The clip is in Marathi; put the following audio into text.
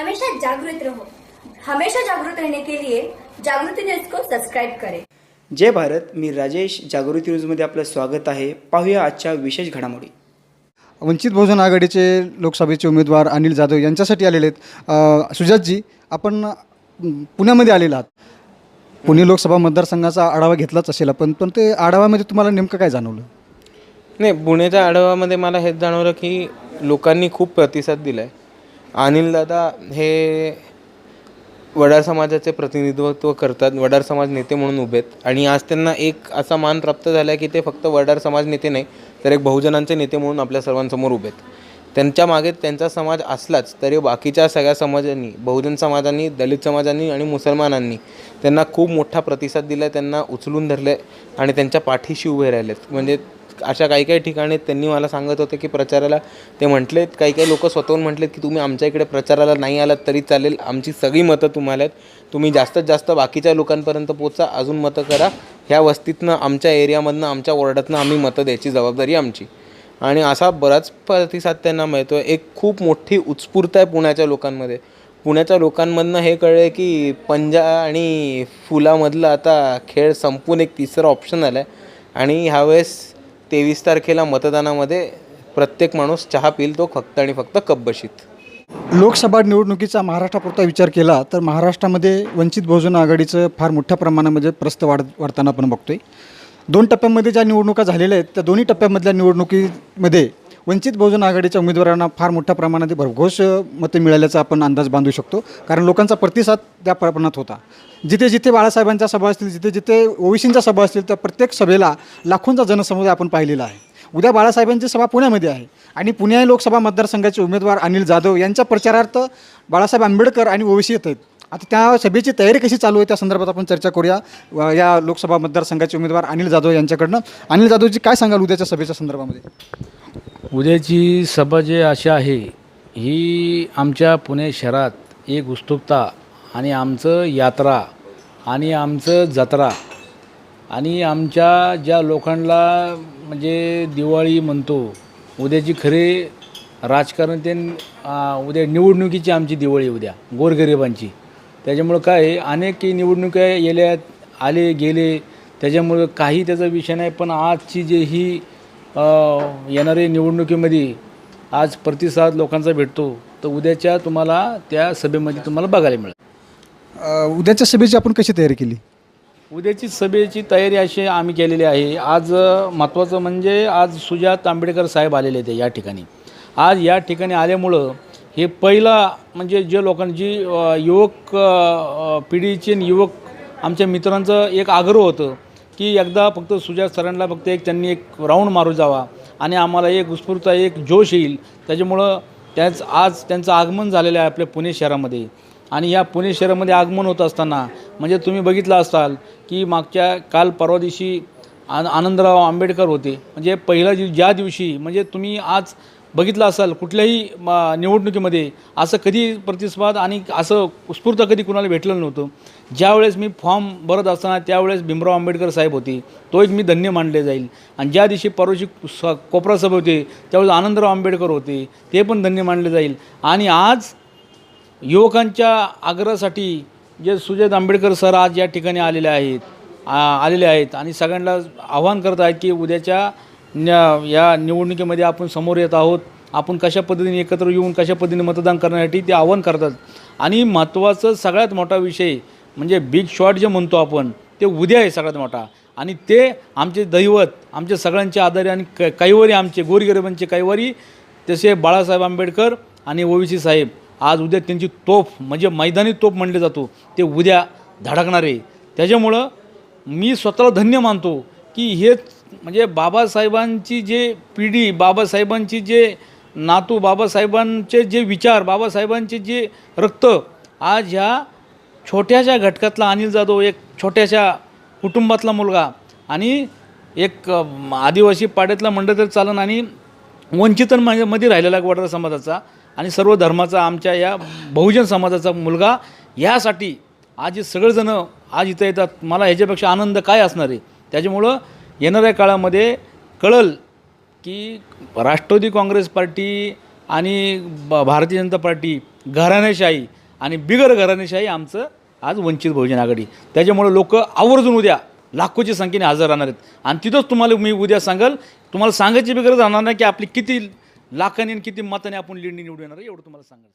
हमेशा जागृत रहो. हमेशा जागृत रहने के लिए जागृति न्यूज को सब्सक्राइब करें. जय भारत मी राजेश. जागृती न्यूजमध्ये आपलं स्वागत आहे. पाहूया आजच्या विशेष घडामोडी. वंचित बहुजन आघाडीचे लोकसभेचे उमेदवार अनिल जाधव यांच्यासाठी आलेले आहेत. सुजातजी आपण पुण्यामध्ये आलेला आहात. पुणे लोकसभा मतदारसंघाचा आढावा घेतलाच असेल आपण पण ते आढाव्यामध्ये तुम्हाला नेमकं काय जाणवलं? नाही पुण्याच्या आढावामध्ये मला हेच जाणवलं की लोकांनी खूप प्रतिसाद दिला आहे अनिल दादा हे वडार समाजाचे प्रतिनिधित्व करतात. वडार समाज नेते म्हणून उभे आहेत. आणि आज त्यांना एक असा मान प्राप्त झाला आहे की ते फक्त वडार समाज नेते नाही तर एक बहुजनांचे नेते म्हणून आपल्या सर्वांसमोर उभे आहेत. त्यांच्या मागे त्यांचा समाज असलाच तरी बाकीच्या सगळ्या समाजांनी बहुजन समाजांनी दलित समाजांनी आणि मुसलमानांनी त्यांना खूप मोठा प्रतिसाद दिला त्यांना उचलून धरले आणि त्यांच्या पाठीशी उभे राहिलेत. म्हणजे अशा काही काही ठिकाणी त्यांनी मला सांगत होते की प्रचाराला ते म्हटलेत काही काही लोक स्वतःहून म्हटलेत की तुम्ही आमच्या इकडे प्रचाराला नाही आलात तरी चालेल आमची सगळी मतं तुम्हाला आहेत. तुम्ही जास्तीत जास्त बाकीच्या लोकांपर्यंत पोचा अजून मतं करा. ह्या वस्तीतनं आमच्या एरियामधनं आमच्या वॉर्डातनं आम्ही मतं द्यायची जबाबदारी आमची. आणि असा बराच प्रतिसाद त्यांना मिळतो. आहे एक खूप मोठी उत्स्फूर्त आहे पुण्याच्या लोकांमध्ये. पुण्याच्या लोकांमधनं हे कळलं की पंजा आणि फुलामधलं आता खेळ संपून एक तिसरं ऑप्शन आला आहे आणि ह्यावेळेस तेवीस तारखेला मतदानामध्ये प्रत्येक माणूस चहा पिल तो फक्त आणि फक्त कब्बशीत लोकसभा निवडणुकीचा महाराष्ट्रापुरता विचार केला तर महाराष्ट्रामध्ये वंचित बहुजन आघाडीचं फार मोठ्या प्रमाणामध्ये म्हणजे प्रस्त वाढ वाढताना आपण बघतोय. दोन टप्प्यांमध्ये ज्या निवडणुका झालेल्या आहेत त्या दोन्ही टप्प्यामधल्या निवडणुकीमध्ये वंचित बहुजन आघाडीच्या उमेदवारांना फार मोठ्या प्रमाणात भरघोस मते मिळाल्याचा आपण अंदाज बांधू शकतो. कारण लोकांचा प्रतिसाद त्या प्रमाणात होता. जिथे जिथे बाळासाहेबांच्या सभा असतील जिथे जिथे ओवीसींच्या सभा असतील त्या प्रत्येक सभेला लाखोंचा जनसमुदाय आपण पाहिलेला आहे. उद्या बाळासाहेबांची सभा पुण्यामध्ये आहे आणि पुणे लोकसभा मतदारसंघाचे उमेदवार अनिल जाधव यांच्या प्रचारार्थ बाळासाहेब आंबेडकर आणि ओवीसी येत आहेत. आता त्या सभेची तयारी कशी चालू आहे त्या संदर्भात आपण चर्चा करूया. या लोकसभा मतदारसंघाचे उमेदवार अनिल जाधव यांच्याकडनं. अनिल जाधवजी काय सांगाल उद्याच्या सभेच्या संदर्भामध्ये? उद्याची सभा जे अशी आहे ही आमच्या पुणे शहरात एक उत्सुकता आणि आमचं यात्रा आणि आमचं जत्रा आणि आमच्या ज्या लोकांना म्हणजे दिवाळी म्हणतो उद्याची खरे राजकारण ते उद्या निवडणुकीची आमची दिवाळी उद्या गोरगरिबांची. त्याच्यामुळं काय आहे, अनेक निवडणुका येल्यात आले गेले त्याच्यामुळं काही त्याचा विषय नाही पण आजची जे ही येणाऱ्या निवडणुकीमध्ये आज प्रतिसाद लोकांचा भेटतो तर उद्याच्या तुम्हाला त्या सभेमध्ये तुम्हाला बघायला मिळेल. अ, उद्याच्या सभेची आपण कशी तयारी केली? उद्याची सभेची तयारी अशी आम्ही केलेली आहे. आज अ, महत्त्वाचं म्हणजे आज सुजात आंबेडकर साहेब आलेले आहेत या ठिकाणी. आज या ठिकाणी आल्यामुळं हे पहिला म्हणजे जे लोकांची अ, युवक अ, पिढीचे आणि युवक आमच्या मित्रांचं एक आग्रह होतं की एकदा फक्त सुजात सरांना फक्त एक त्यांनी एक राऊंड मारू जावा आणि आम्हाला एक उत्स्फूर्त एक जोश येईल. त्याच्यामुळं त्याच आज त्यांचं आगमन झालेलं आहे आपल्या पुणे शहरामध्ये. आणि या पुणे शहरामध्ये आगमन होत असताना म्हणजे तुम्ही बघितलं असाल की मागच्या काल परवा दिवशी आन आनंदराव आंबेडकर होते. म्हणजे पहिला दिव ज्या दिवशी म्हणजे तुम्ही आज बघितलं असाल कुठल्याही निवडणुकीमध्ये असं कधी प्रतिस्वाद आणि असं उत्स्फूर्त कधी कुणाला भेटलं नव्हतं. ज्यावेळेस मी फॉर्म भरत असताना त्यावेळेस भीमराव आंबेडकर साहेब होते. तो एक मी धन्य मानले जाईल. आणि ज्या दिवशी परवाची स कोपरा सभा होते त्यावेळेस आनंदराव आंबेडकर होते ते पण धन्य मानले जाईल. आणि आज युवकांच्या आग्रहासाठी जे सुजय आंबेडकर सर आज या ठिकाणी आलेले आहेत आ- आलेले आहेत आणि सगळ्यांना आव्हान करत आहेत की उद्याच्या या निवडणुकीमध्ये आपण समोर येत आहोत. आपण कशा पद्धतीने एकत्र येऊन कशा पद्धतीने मतदान करण्यासाठी ते आव्हान करतात. आणि महत्त्वाचं सगळ्यात मोठा विषय म्हणजे बिग शॉट जे म्हणतो आपण ते उद्या आहे सगळ्यात मोठा. आणि ते आमचे दैवत आमच्या सगळ्यांचे आधारे आणि क कैवारी आमचे गोरगरिबांचे कैवारी तसे बाळासाहेब आंबेडकर आणि ओवीसी साहेब. आज उद्या त्यांची तोफ म्हणजे मैदानी तोफ म्हणले जातो. ते उद्या धडकणार आहे. त्याच्यामुळं मी स्वतःला धन्य मानतो की हे म्हणजे बाबासाहेबांची जे पिढी बाबासाहेबांची जे नातू बाबासाहेबांचे जे विचार बाबासाहेबांचे जे रक्त आज ह्या छोट्याशा घटकातला अनिल जाधव एक छोट्याशा कुटुंबातला मुलगा आणि एक आदिवासी पाड्यातला मंडळ तर चालन आणि वंचितन म्हणजे मध्ये राहिलेला वडरा समाजाचा आणि सर्व धर्माचा आमच्या या बहुजन समाजाचा मुलगा. यासाठी आज हे सगळेजणं आज इथं येतात. मला ह्याच्यापेक्षा आनंद काय असणार आहे? त्याच्यामुळं येणाऱ्या काळामध्ये कळल की राष्ट्रवादी काँग्रेस पार्टी आणि ब भारतीय जनता पार्टी घराणेशाही आणि बिगर घराणेशाही आमचं आज वंचित बहुजन आघाडी. त्याच्यामुळे लोक आवर्जून उद्या लाखोच्या संख्येने हजर राहणार आहेत. आणि तिथंच तुम्हाला मी उद्या सांगाल तुम्हाला सांगायची बी गरज राहणार नाही की आपली किती लाखांनी आणि किती मताने आपण लिडणी निवडून येणार आहे, एवढं तुम्हाला सांगाल